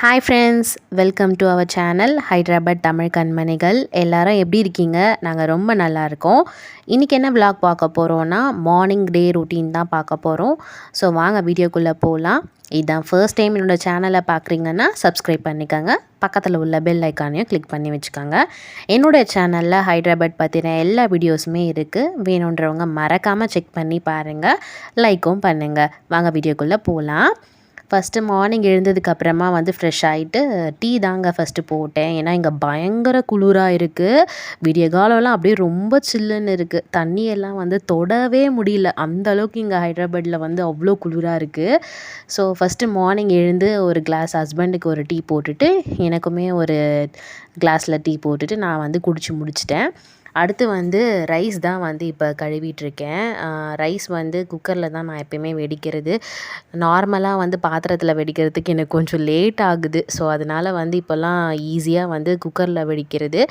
Hi friends welcome to our channel Hyderabad Tamil கண்மணிகள் எல்லாரும் எப்படி இருக்கீங்க? நாங்கள் ரொம்ப நல்லா இருக்கோம். இன்றைக்கி என்ன vlog பார்க்க போகிறோன்னா மார்னிங் டே ரூட்டீன் தான் பார்க்க போகிறோம் ஸோ வாங்க வீடியோக்குள்ளே போகலாம் இதுதான் ஃபர்ஸ்ட் டைம் என்னோடய சேனலை பார்க்குறீங்கன்னா சப்ஸ்கிரைப் பண்ணிக்கோங்க. பக்கத்தில் உள்ள பெல் ஐக்கானையும் கிளிக் பண்ணி வச்சுக்கோங்க. என்னோடய சேனலில் ஹைதராபாத் பற்றின எல்லா வீடியோஸுமே இருக்குது வேணுன்றவங்க மறக்காமல் செக் பண்ணி பாருங்கள் லைக்கும் பண்ணுங்கள் வாங்க வீடியோக்குள்ளே போகலாம் ஃபஸ்ட்டு மார்னிங் எழுந்ததுக்கு அப்புறமா வந்து ஃப்ரெஷ் ஆகிட்டு டீ தாங்க ஃபஸ்ட்டு போட்டேன். ஏன்னா இங்கே பயங்கர குளிராக இருக்குது விடிய காலம்லாம் அப்படியே ரொம்ப சில்லுன்னு இருக்குது தண்ணியெல்லாம் வந்து தொடவே முடியல. அந்த அளவுக்கு இங்கே ஹைதராபாத்தில் வந்து அவ்வளோ குளிராக இருக்குது ஸோ ஃபஸ்ட்டு மார்னிங் எழுந்து ஒரு கிளாஸ் ஹஸ்பண்டுக்கு ஒரு டீ போட்டுட்டு எனக்குமே ஒரு கிளாஸில் டீ போட்டுட்டு நான் வந்து குடிச்சு முடிச்சிட்டேன். அடுத்து வந்து ரைஸ் தான் வந்து இப்போ கழுவிட்டுருக்கேன். ரைஸ் வந்து குக்கரில் தான் நான் எப்பயுமே வெடிக்கிறது. நார்மலாக வந்து பாத்திரத்தில் வெடிக்கிறதுக்கு எனக்கு கொஞ்சம் லேட் ஆகுது. ஸோ அதனால் வந்து இப்போல்லாம் ஈஸியாக வந்து குக்கரில் வெடிக்கிறது.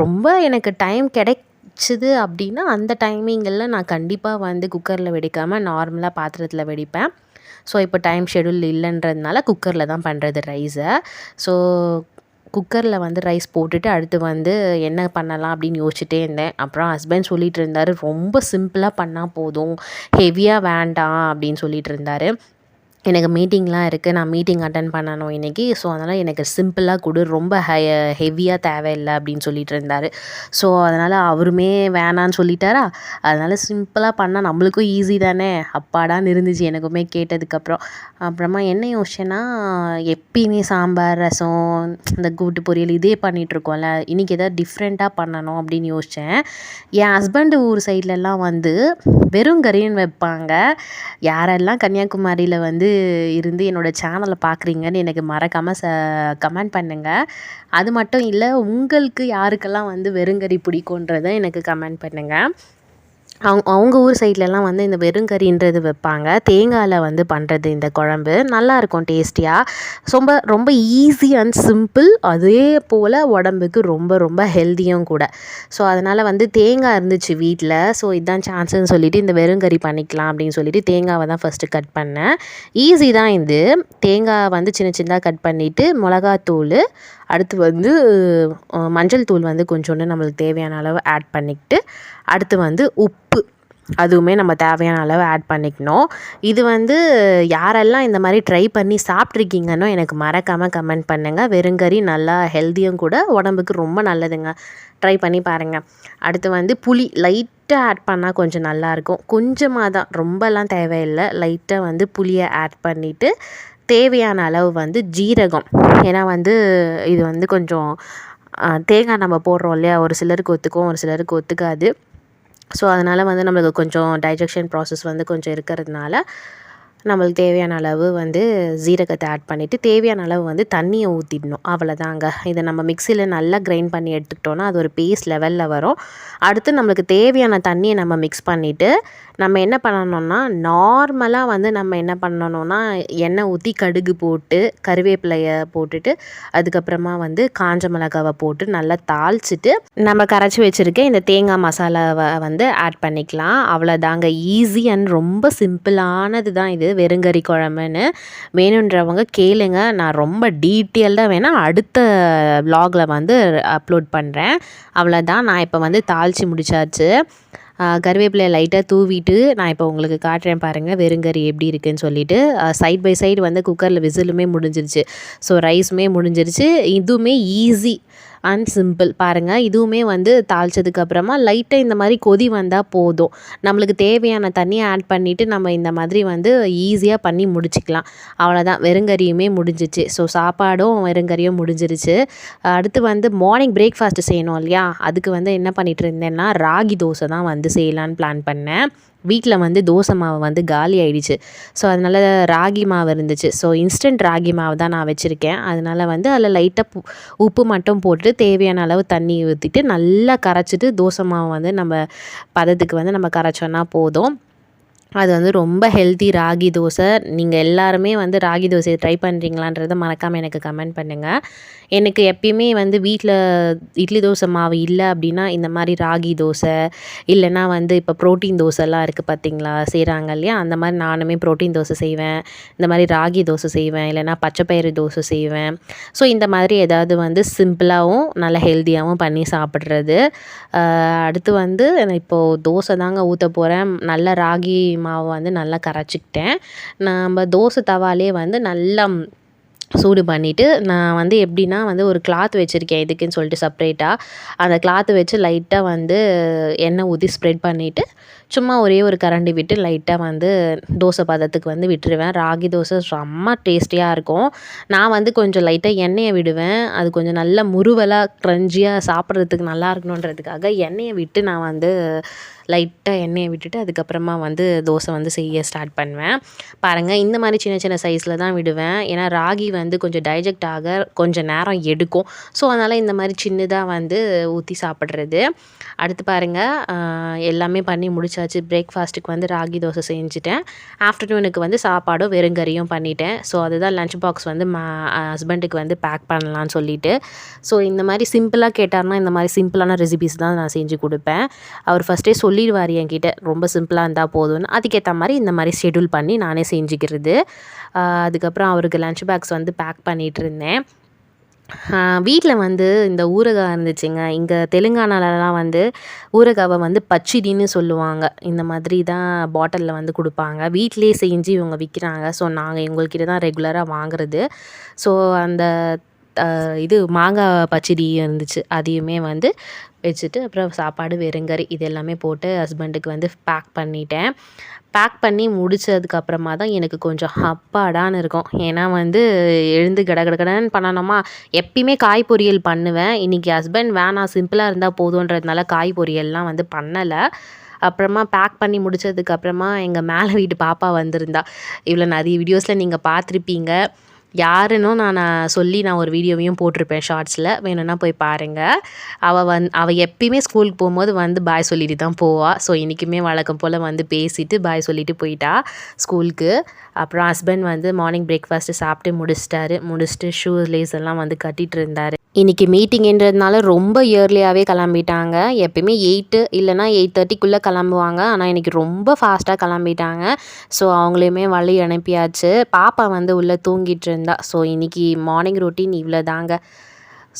ரொம்ப எனக்கு டைம் கிடைச்சிது அப்படின்னா அந்த டைமிங்கில் நான் கண்டிப்பாக வந்து குக்கரில் வெடிக்காமல் நார்மலாக பாத்திரத்தில் வெடிப்பேன். ஸோ இப்போ டைம் ஷெடியூல் இல்லைன்றதுனால குக்கரில் தான் பண்ணுறது ரைஸை. ஸோ குக்கரில் வந்து ரைஸ் போட்டுட்டு அடுத்து வந்து என்ன பண்ணலாம் அப்படின்னு யோசிச்சுட்டே இருந்தேன். அப்புறம் ஹஸ்பண்ட் சொல்லிட்டு இருந்தார் ரொம்ப சிம்பிளாக பண்ணால் போதும். ஹெவியாக வேண்டாம் அப்படின்னு சொல்லிட்டு இருந்தார். எனக்கு மீட்டிங்லாம் இருக்குது நான் மீட்டிங் அட்டன் பண்ணணும் இன்றைக்கி ஸோ அதனால் எனக்கு சிம்பிளாக கொடு. ரொம்ப ஹை ஹெவியாக தேவையில்லை அப்படின்னு சொல்லிட்டு இருந்தார். ஸோ அதனால் அவருமே வேணான்னு சொல்லிட்டாரா? அதனால் சிம்பிளாக பண்ணால் நம்மளுக்கும் ஈஸி தானே? அப்பாடான்னு இருந்துச்சு எனக்குமே கேட்டதுக்கப்புறம். அப்புறமா என்ன யோசிச்சேன்னா எப்பயுமே சாம்பார் ரசம் இந்த கூட்டு பொரியல் இதே பண்ணிகிட்ருக்கோம்ல இன்றைக்கி எதாவது டிஃப்ரெண்ட்டாக பண்ணணும் அப்படின்னு யோசித்தேன் என் ஹஸ்பண்டு ஊர் சைட்லலாம் வந்து வெறும் கறின்னு வைப்பாங்க. யாரெல்லாம் கன்னியாகுமரியில் வந்து இருந்து என்னோடய சேனலை பார்க்குறீங்கன்னு எனக்கு மறக்காமல் ச கமெண்ட் பண்ணுங்கள் அது மட்டும் இல்லை உங்களுக்கு யாருக்கெல்லாம் வந்து வெறுங்கறி பிடிக்குன்றதை எனக்கு கமெண்ட் பண்ணுங்கள் அவங்க அவங்க ஊர் சைட்லலாம் வந்து இந்த வெறுங்கறின்றது வைப்பாங்க. தேங்காயில் வந்து பண்ணுறது இந்த குழம்பு. நல்லாயிருக்கும் டேஸ்டியாக ரொம்ப ரொம்ப ஈஸி அண்ட் சிம்பிள். அதே போல் உடம்புக்கு ரொம்ப ரொம்ப ஹெல்த்தியும் கூட. ஸோ அதனால் வந்து தேங்காய் இருந்துச்சு வீட்டில் ஸோ இதுதான் சான்ஸ்னு சொல்லிவிட்டு இந்த வெறுங்கறி பண்ணிக்கலாம் அப்படின்னு சொல்லிட்டு தேங்காவை தான் ஃபஸ்ட்டு கட் பண்ணேன். ஈஸி தான் இது. தேங்காய் வந்து சின்ன சின்னதாக கட் பண்ணிவிட்டு மிளகாத்தூள் அடுத்து வந்து மஞ்சள் தூள் வந்து கொஞ்சோண்டு நம்மளுக்கு தேவையான அளவு ஆட் பண்ணிக்கிட்டு அடுத்து வந்து உப்பு. அதுவுமே நம்ம தேவையான அளவு ஆட் பண்ணிக்கணும். இது வந்து யாரெல்லாம் இந்த மாதிரி ட்ரை பண்ணி சாப்பிட்ருக்கீங்கன்னு எனக்கு மறக்காமல் கமெண்ட் பண்ணுங்கள் வெறுங்கறி நல்லா ஹெல்த்தியும் கூட உடம்புக்கு ரொம்ப நல்லதுங்க. ட்ரை பண்ணி பாருங்கள் அடுத்து வந்து புளி லைட்டாக ஆட் பண்ணால் கொஞ்சம் நல்லாயிருக்கும் கொஞ்சமாக தான் ரொம்பலாம் தேவையில்லை. லைட்டாக வந்து புளியை ஆட் பண்ணிவிட்டு தேவையான அளவு வந்து ஜீரகம். ஏன்னா வந்து இது வந்து கொஞ்சம் தேங்காய் நம்ம போடுறோம் இல்லையா? ஒரு சிலருக்கு ஒத்துக்கும் ஒரு சிலருக்கு ஒத்துக்காது. ஸோ அதனால் வந்து நம்மளுக்கு கொஞ்சம் டைஜஷன் ப்ராசஸ் வந்து கொஞ்சம் இருக்கிறதுனால நம்மளுக்கு தேவையான அளவு வந்து ஜீரகத்தை ஆட் பண்ணிவிட்டு தேவையான அளவு வந்து தண்ணியை ஊற்றிடணும் அவ்வளோதாங்க இதை நம்ம மிக்சியில் நல்லா கிரைண்ட் பண்ணி எடுத்துக்கிட்டோன்னா அது ஒரு பேஸ்ட் லெவலில் வரும். அடுத்து நம்மளுக்கு தேவையான தண்ணியை நம்ம மிக்ஸ் பண்ணிவிட்டு நம்ம என்ன பண்ணணும்னா நார்மலாக வந்து நம்ம என்ன பண்ணணும்னா எண்ணெய் ஊற்றி கடுகு போட்டு கருவேப்பிலையை போட்டுட்டு அதுக்கப்புறமா வந்து காஞ்ச மிளகாவை போட்டு நல்லா தாளிச்சிட்டு நம்ம கரைச்சி வச்சுருக்க இந்த தேங்காய் மசாலாவை வந்து ஆட் பண்ணிக்கலாம். அவ்வளோதாங்க ஈஸி அண்ட் ரொம்ப சிம்பிளானது தான் இது. வெறுங்கறி குழம்புன்னு வேணுன்றவங்க கேளுங்க. நான் ரொம்ப டீட்டெயில்டாக வேணால் அடுத்த வ்ளாகில் வந்து அப்லோட் பண்ணுறேன் அவ்வளோதான் நான் இப்போ வந்து தாளித்து முடிச்சாச்சு. கருவேப்பிலையை லைட்டாக தூவிட்டு நான் இப்போ உங்களுக்கு காட்டுறேன் பாருங்கள் வெறுங்கறி எப்படி இருக்குன்னு சொல்லிட்டு. சைட் பை சைடு வந்து குக்கரில் விசிலுமே முடிஞ்சிருச்சு. ஸோ ரைஸுமே முடிஞ்சிருச்சு. இதுவுமே ஈஸி அண்ட் சிம்பிள் பாருங்கள் இதுவுமே வந்து தாளிச்சதுக்கு அப்புறமா லைட்டாக இந்த மாதிரி கொதி வந்தால் போதும். நம்மளுக்கு தேவையான தண்ணியை ஆட் பண்ணிவிட்டு நம்ம இந்த மாதிரி வந்து ஈஸியாக பண்ணி முடிச்சுக்கலாம். அவ்வளோதான் வெறுங்கறியுமே முடிஞ்சிச்சு. ஸோ சாப்பாடும் வெறுங்கறியும் முடிஞ்சிருச்சு. அடுத்து வந்து மார்னிங் பிரேக்ஃபாஸ்ட்டு செய்யணும் இல்லையா? அதுக்கு வந்து என்ன பண்ணிகிட்டு இருந்தேன்னா ராகி தோசை தான் வந்து செய்யலான்னு பிளான் பண்ணேன். வீட்டில் வந்து தோசை மாவு வந்து காலி ஆயிடுச்சு. ஸோ அதனால் ராகி மாவு இருந்துச்சு. ஸோ இன்ஸ்டன்ட் ராகி மாவு தான் நான் வச்சுருக்கேன். அதனால் வந்து அதில் லைட்டாக உப்பு மட்டும் போட்டு தேவையான அளவு தண்ணி ஊற்றிட்டு நல்லா கரைச்சிட்டு தோசை மாவு வந்து நம்ம பதத்துக்கு வந்து நம்ம கரைச்சோன்னா போதும். அது வந்து ரொம்ப ஹெல்த்தி ராகி தோசை. நீங்கள் எல்லாருமே வந்து ராகி தோசையை ட்ரை பண்ணுறீங்களான்றதை மறக்காமல் எனக்கு கமெண்ட் பண்ணுங்கள் எனக்கு எப்பயுமே வந்து வீட்டில் இட்லி தோசை மாவு இல்லை அப்படின்னா இந்த மாதிரி ராகி தோசை இல்லைன்னா வந்து இப்போ ப்ரோட்டீன் தோசைலாம் இருக்குது பார்த்தீங்களா செய்கிறாங்க இல்லையா? அந்த மாதிரி நானுமே ப்ரோட்டீன் தோசை செய்வேன். இந்த மாதிரி ராகி தோசை செய்வேன் இல்லைன்னா பச்சைப்பயிறு தோசை செய்வேன். ஸோ இந்த மாதிரி ஏதாவது வந்து சிம்பிளாகவும் நல்ல ஹெல்த்தியாகவும் பண்ணி சாப்பிட்றது. அடுத்து வந்து இப்போது தோசை தாங்க ஊற்ற போகிறேன் நல்ல ராகி மாவை வந்து நல்லா கரைச்சிக்கிட்டேன். நம்ம தோசை தவாலே வந்து நல்லா சூடு பண்ணிவிட்டு நான் வந்து எப்படின்னா வந்து ஒரு கிளாத் வச்சுருக்கேன் இதுக்குன்னு சொல்லிட்டு செப்ரேட்டாக அந்த கிளாத்து வச்சு லைட்டாக வந்து எண்ணெய் ஊற்றி ஸ்ப்ரெட் பண்ணிவிட்டு சும்மா ஒரே ஒரு கரண்டி விட்டு லைட்டாக வந்து தோசை பதத்துக்கு வந்து விட்டுருவேன். ராகி தோசை செம்ம டேஸ்டியாக இருக்கும். நான் வந்து கொஞ்சம் லைட்டாக எண்ணெயை விடுவேன். அது கொஞ்சம் நல்லா முறுவலாக க்ரஞ்சியாக சாப்பிட்றதுக்கு நல்லா இருக்கணுன்றதுக்காக எண்ணெயை விட்டு நான் வந்து லைட்டாக எண்ணெயை விட்டுட்டு அதுக்கப்புறமா வந்து தோசை வந்து செய்ய ஸ்டார்ட் பண்ணுவேன். பாருங்கள் இந்த மாதிரி சின்ன சின்ன சைஸில் தான் விடுவேன். ஏன்னா ராகி வந்து கொஞ்சம் டைஜெக்ட் ஆக கொஞ்சம் நேரம் எடுக்கும். ஸோ அதனால் இந்த மாதிரி சின்னதாக வந்து ஊற்றி சாப்பிட்றது. அடுத்து பாருங்கள் எல்லாமே பண்ணி முடிச்சாச்சு. பிரேக்ஃபாஸ்ட்டுக்கு வந்து ராகி தோசை செஞ்சுட்டேன். ஆஃப்டர்நூனுக்கு வந்து சாப்பாடும் வெறுங்கறியும் பண்ணிட்டேன். ஸோ அதுதான் லஞ்ச் பாக்ஸ் வந்து மா ஹஸ்பண்டுக்கு வந்து பேக் பண்ணலான்னு சொல்லிட்டு. ஸோ இந்த மாதிரி சிம்பிளாக கேட்டார்னா இந்த மாதிரி சிம்பிளான ரெசிபிஸ் தான் நான் செஞ்சு கொடுப்பேன். அவர் ஃபஸ்ட்டே சொல்லி சொல்லிடுவார் என்கிட்ட. ரொம்ப சிம்பிளாக இருந்தால் போதும்னு. அதுக்கேற்ற மாதிரி இந்த மாதிரி ஷெடியூல் பண்ணி நானே செஞ்சுக்கிறது. அதுக்கப்புறம் அவருக்கு லஞ்ச் பேக்ஸ் வந்து பேக் பண்ணிகிட்டு இருந்தேன் வீட்டில் வந்து இந்த ஊறுகாய் இருந்துச்சுங்க. இங்கே தெலுங்கானாலலாம் வந்து ஊறுகாவை வந்து பச்சிடின்னு சொல்லுவாங்க. இந்த மாதிரி தான் பாட்டிலில் வந்து கொடுப்பாங்க. வீட்டிலே செஞ்சு இவங்க விற்கிறாங்க ஸோ நாங்கள் எங்கள்கிட்ட தான் ரெகுலராக வாங்குறது. ஸோ அந்த இது மாங்காய் பச்சடி இருந்துச்சு. அதையுமே வந்து வச்சுட்டு அப்புறம் சாப்பாடு வெறுங்கறி இது எல்லாமே போட்டு ஹஸ்பண்டுக்கு வந்து பேக் பண்ணிட்டேன். பேக் பண்ணி முடித்ததுக்கப்புறமா தான் எனக்கு கொஞ்சம் அப்பாடான்னு இருக்கும். ஏன்னா வந்து எழுந்து கட கட கடன்னு பண்ணணுமா? எப்பயுமே காய் பொரியல் பண்ணுவேன். இன்றைக்கி ஹஸ்பண்ட் வேணாம் சிம்பிளாக இருந்தால் போதுன்றதுனால காய் பொரியல்லாம் வந்து பண்ணலை. அப்புறமா பேக் பண்ணி முடித்ததுக்கப்புறமா எங்கள் மேலே வீட்டு பாப்பா வந்திருந்தா. இவ்வளோ நிறைய வீடியோஸில் நீங்கள் பார்த்துருப்பீங்க. யாருன்னும் நான் சொல்லி நான் ஒரு வீடியோவையும் போட்டிருப்பேன் ஷார்ட்ஸில். வேணும்னா போய் பாருங்கள் அவள் வந் அவள் எப்பயுமே ஸ்கூலுக்கு போகும்போது வந்து பாய் சொல்லிட்டு தான் போவாள் ஸோ இன்றைக்குமே வழக்கம் போல் வந்து பேசிவிட்டு பாய் சொல்லிட்டு போயிட்டா ஸ்கூலுக்கு. அப்புறம் ஹஸ்பண்ட் வந்து மார்னிங் பிரேக்ஃபாஸ்ட்டு சாப்பிட்டு முடிச்சிட்டாரு. முடிச்சுட்டு ஷூ லேஸ் எல்லாம் வந்து கட்டிகிட்டு இருந்தார். இன்றைக்கி மீட்டிங்குன்றதுனால ரொம்ப இயர்லியாகவே கிளம்பிட்டாங்க. எப்பயுமே எயிட்டு இல்லைனா எயிட் தேர்ட்டிக்குள்ளே கிளம்புவாங்க. ஆனால் இன்றைக்கி ரொம்ப ஃபாஸ்ட்டாக கிளம்பிட்டாங்க. ஸோ அவங்களையுமே வழி அனுப்பியாச்சு. பாப்பா வந்து உள்ளே தூங்கிட்டு இருந்தா. ஸோ இன்றைக்கி மார்னிங் ரொட்டீன் இவ்வளோ தாங்க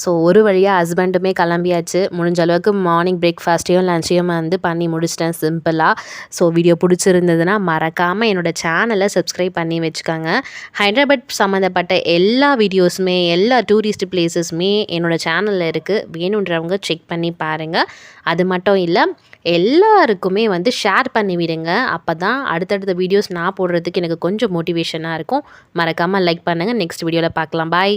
ஸோ ஒரு வழியாக ஹஸ்பண்டுமே கிளம்பியாச்சு. முடிஞ்ச அளவுக்கு மார்னிங் பிரேக்ஃபாஸ்ட்டையும் லஞ்சையும் வந்து பண்ணி முடிச்சிட்டேன் சிம்பிளாக ஸோ வீடியோ பிடிச்சிருந்ததுன்னா மறக்காமல் என்னோடய சேனலை சப்ஸ்கிரைப் பண்ணி வச்சுக்கோங்க. ஹைதராபாத் சம்மந்தப்பட்ட எல்லா வீடியோஸுமே எல்லா டூரிஸ்ட் பிளேஸஸுமே என்னோடய சேனலில் இருக்குது வேணுன்றவங்க செக் பண்ணி பாருங்கள் அது மட்டும் இல்லை எல்லாருக்குமே வந்து ஷேர் பண்ணி விடுங்க. அப்போ தான் அடுத்தடுத்த வீடியோஸ் நான் போடுறதுக்கு எனக்கு கொஞ்சம் மோட்டிவேஷனாக இருக்கும். மறக்காமல் லைக் பண்ணுங்கள் நெக்ஸ்ட் வீடியோவில் பார்க்கலாம். பாய்